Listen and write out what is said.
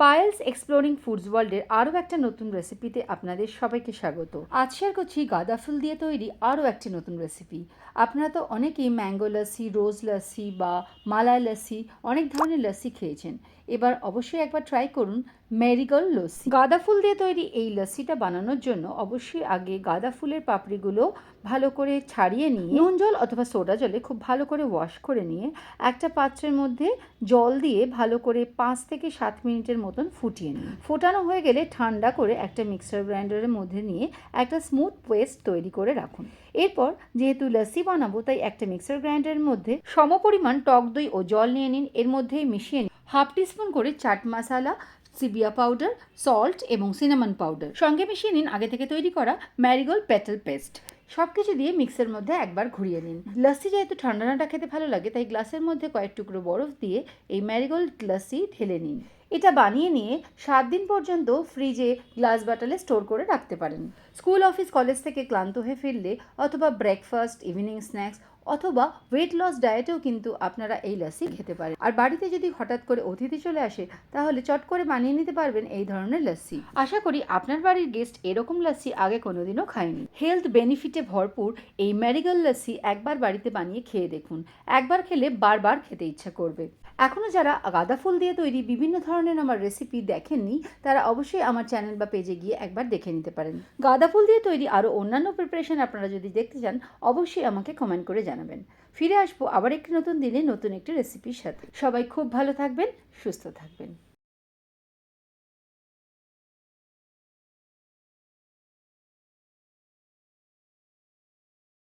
Payel's exploring foods ওয়ার্ল্ডের আরও একটা নতুন রেসিপিতে আপনাদের সবাইকে স্বাগত। আজ শেয়ার করছি গাঁদা ফুল দিয়ে তৈরি আরও একটি নতুন রেসিপি। আপনারা তো অনেকেই ম্যাঙ্গো লস্যি, রোজ লাসি বা মালাই লাসি অনেক ধরনের লাসি খেয়েছেন। এবার অবশ্যই একবার ট্রাই করুন মেরিগোল্ড লস্যি। গাঁদা ফুল দিয়ে তৈরি এই লস্যিটা বানানোর জন্য অবশ্যই আগে গাঁদা ফুলের পাপড়িগুলো ভালো করে ছাড়িয়ে নিয়ে, নুন জল অথবা সোডা জলে খুব ভালো করে ওয়াশ করে নিয়ে একটা পাত্রের মধ্যে জল দিয়ে ভালো করে পাঁচ থেকে সাত মিনিটের মতন ফুটিয়ে নিন ফোটানো হয়ে গেলে ঠান্ডা করে একটা মিক্সার গ্রাইন্ডারের মধ্যে নিয়ে একটা স্মুথ পেস্ট তৈরি করে রাখুন। এরপর যেহেতু লস্যি বানাবো, তাই একটা মিক্সার গ্রাইন্ডারের মধ্যে সমপরিমাণ টক দই ও জল নিয়ে নিন। এর মধ্যেই মিশিয়ে নিন। হাফ টিস্পুন করে চাট মশলা সিবিয়া পাউডার, সল্ট এবং সিনামন পাউডার। সঙ্গে মিশিয়ে নিন আগে থেকে তৈরি করা ম্যারিগোল্ড পেটাল পেস্ট। সব কিছু দিয়ে মিক্সের মধ্যে একবার ঘুরিয়ে নিন। লস্যি যেহেতু ঠান্ডা ঠান্ডা খেতে ভালো লাগে, তাই গ্লাসের মধ্যে কয়েক টুকরো বরফ দিয়ে এই ম্যারিগোল্ড লস্যি ঢেলে নিন। এটা বানিয়ে নিয়ে সাত দিন পর্যন্ত ফ্রিজে গ্লাস বাটালে স্টোর করে রাখতে পারেন। স্কুল, অফিস, কলেজ থেকে ক্লান্ত হয়ে ফিরলে অথবা ব্রেকফাস্ট, ইভিনিং স্ন্যাক্স অথবা ওয়েট লস ডায়েটেও কিন্তু আপনারা এই লস্যি খেতে পারেন। আর বাড়িতে যদি হঠাৎ করে অতিথি চলে আসে তাহলে চট করে বানিয়ে নিতে পারবেন এই ধরনের লস্যি আশা করি আপনার বাড়ির গেস্ট এরকম লস্যি আগে কোনোদিনও খায়নি। হেলথ বেনিফিটে ভরপুর এই ম্যারিগোল লস্যি একবার বাড়িতে বানিয়ে খেয়ে দেখুন। একবার খেলে বারবার খেতে ইচ্ছা করবে। এখনও যারা গাঁদা ফুল দিয়ে তৈরি বিভিন্ন ধরনের আমার রেসিপি দেখেননি তারা অবশ্যই আমার চ্যানেল বা পেজে গিয়ে একবার দেখে নিতে পারেন। গাঁদা ফুল দিয়ে তৈরি আরও অন্যান্য প্রিপারেশন আপনারা যদি দেখতে চান অবশ্যই আমাকে কমেন্ট করে জানাবেন। ফিরে আসব আবার একটি নতুন দিনে নতুন একটি রেসিপির সাথে। সবাই খুব ভালো থাকবেন, সুস্থ থাকবেন।